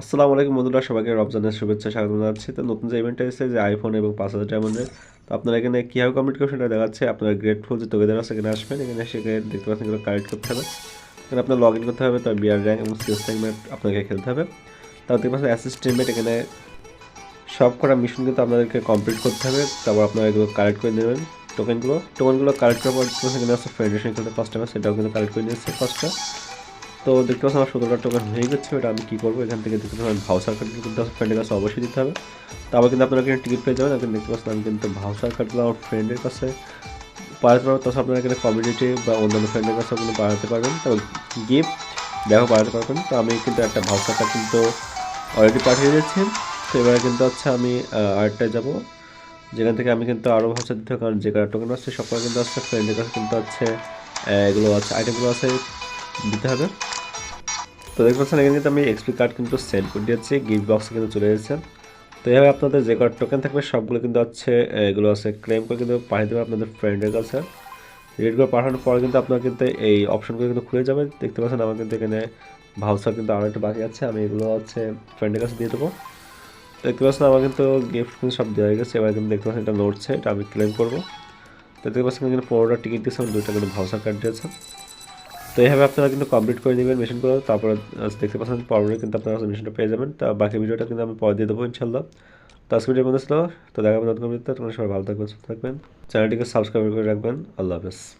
আসসালামু আলাইকুম বন্ধুরা, সবাইকে রমজানের শুভেচ্ছা স্বাগত জানাচ্ছি। তো নতুন যে ইভেন্টটা এসেছে, যে আইফোন এবং পাঁচ হাজার ডায়মন্ডের তো আপনারা এখানে কীভাবে কমপ্লিট করবেন সেটা দেখাচ্ছে। আপনার গ্রেটফুল যে তোকেদের আছে এখানে আসবেন, এখানে সেখানে দেখতে পাচ্ছেন এগুলো কালেক্ট করতে হবে। এখানে আপনার লগ ইন করতে হবে তার বিয়ার র্যাঙ্ক এবং সিএস র্যাঙ্ক আপনাকে খেলতে হবে। তারপর দেখতে পাচ্ছেন অ্যাসিস্ট্যান্ট এখানে সব করা মিশন কিন্তু আপনাদেরকে কমপ্লিট করতে হবে। তারপর আপনারা এগুলো কালেক্ট করে নেবেন টোকেনগুলো টোকেনগুলো কালেক্ট করার পর এখানে আছে ফেডারেশন খেলতে ফার্স্ট টাইম সেটাও কিন্তু কালেক্ট করে নিয়েছে ফার্স্টটা তো দেখতে পাচ্ছেন আমার সতেরোটা টোকেন হয়ে গেছে এটা আমি কী করব? এখান থেকে দেখতে পাচ্ছেন ভাউসার কার্ড কিন্তু ফ্রেন্ডের কাছে অবশ্যই দিতে হবে। তারপর কিন্তু আপনারা এখানে টিকিট পেয়ে যাবেন এখন দেখতে পাচ্ছেন আমি কিন্তু ভাউসার কার্ডগুলো আমার ফ্রেন্ডের কাছে পাঠাতে পারব। তাছাড়া আপনারা এখানে কমিউনিটি বা অন্যান্য ফ্রেন্ডের কাছেও কিন্তু পাঠাতে পারবেন। তো গিফট দেখো পাঠাতে পারবেন তো আমি কিন্তু একটা ভাউসার কার্ড কিন্তু অলরেডি পাঠিয়ে দিয়েছি। তো এবারে কিন্তু হচ্ছে আমি আরেকটায় যাব। যেখান থেকে আমি কিন্তু আরও ভাষা দিতে হবে কারণ যে কার্ড টোকেন আসছে সব কিন্তু আসছে ফ্রেন্ডের কাছে কিন্তু আহ, এগুলো আছে আইটেমগুলো আছে দিতে হবে। তো দেখতে পাচ্ছেন, এখানে কিন্তু আমি এক্সপি কার্ড কিন্তু সেন্ড করে দিয়েছি গিফট বক্সে কিন্তু চলে এসেছে। তো এইভাবে আপনাদের যে কটা টোকেন থাকবে, সবগুলো কিন্তু হচ্ছে এগুলো আছে ক্লেম করে কিন্তু পাঠিয়ে দেবে আপনাদের ফ্রেন্ডের কাছে। রেটগুলো পাঠানোর পর কিন্তু আপনার কিন্তু এই অপশনগুলো কিন্তু খুলে যাবে। দেখতে পাচ্ছেন, আমার কিন্তু এখানে ভাউচার কিন্তু আরও একটা বাকি আছে, আমি এগুলো হচ্ছে ফ্রেন্ডের কাছে দিয়ে দেবো। দেখতে পাচ্ছেন, আমার কিন্তু গিফট কিন্তু সব দেওয়া হয়ে গেছে, এবার কিন্তু দেখতে পাচ্ছেন এটা নড়ছে, এটা আমি ক্লেম করব। তো দেখতে পাচ্ছেন কিন্তু পনেরোটা টিকিট দিয়েছে, আমি দুইটা কিন্তু ভাউচার কার্ড দিয়েছে। তো এইভাবে আপনারা কিন্তু কমপ্লিট করে নেবেন মেশিনগুলো তারপরে দেখতে পাচ্ছেন পরবর্তী কিন্তু আপনারা মেশিনটা পেয়ে যাবেন। তা বাকি ভিডিওটা কিন্তু আমি পরে দিয়ে দেবো ইনশাল্লাহ তো আজকে ভিডিও মধ্যে তো দেখা হবে নতুন তোমরা সবাই ভালো থাকবেন, সুস্থ থাকবেন। চ্যানেলটিকে সাবস্ক্রাইব করে রাখবেন। আল্লাহ হাফেজ।